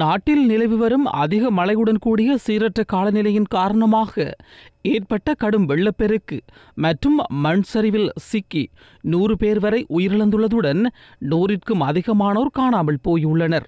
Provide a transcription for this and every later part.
நாட்டில் நிலவி வரும் அதிக மழையுடன் கூடிய சீரற்ற காலநிலையின் காரணமாக ஏற்பட்ட கடும் வெள்ளப்பெருக்கு மற்றும் மண் சரிவில் சிக்கி நூறு பேர் வரை உயிரிழந்துள்ளதுடன் நூறிற்கும் அதிகமானோர் காணாமல் போயுள்ளனர்.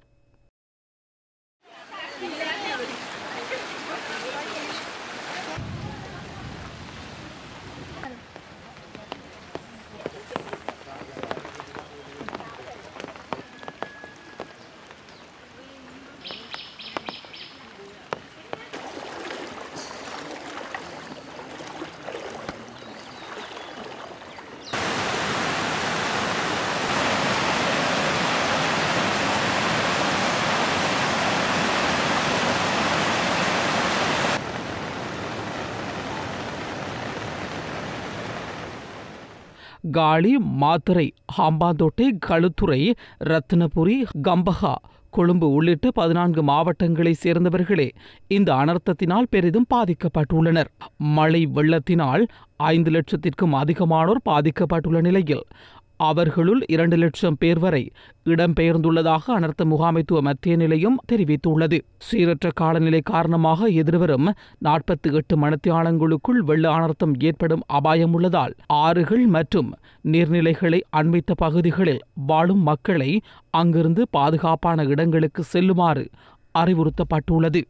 காலி மாத்துரை ஹாம்பாந்தோட்டை களுத்துறை ரத்னபுரி கம்பஹா கொழும்பு உள்ளிட்ட பதினான்கு மாவட்டங்களைச் சேர்ந்தவர்களே இந்த அனர்த்தத்தினால் பெரிதும் பாதிக்கப்பட்டுள்ளனர். மழை வெள்ளத்தினால் ஐந்து லட்சத்திற்கும் அதிகமானோர் பாதிக்கப்பட்டுள்ள நிலையில் அவர்களுள் இரண்டு லட்சம் பேர் வரை இடம்பெயர்ந்துள்ளதாக அனர்த்த முகாமைத்துவ மத்திய நிலையம் தெரிவித்துள்ளது. சீரற்ற காலநிலை காரணமாக எதிர்வரும் நாற்பத்தி எட்டு மணத்தியாலங்களுக்குள் வெள்ள அனர்த்தம் ஏற்படும் அபாயம் உள்ளதால் ஆறுகள் மற்றும் நீர்நிலைகளை அண்மித்த பகுதிகளில் வாழும் மக்களை அங்கிருந்து பாதுகாப்பான இடங்களுக்கு செல்லுமாறு அறிவுறுத்தப்பட்டுள்ளது.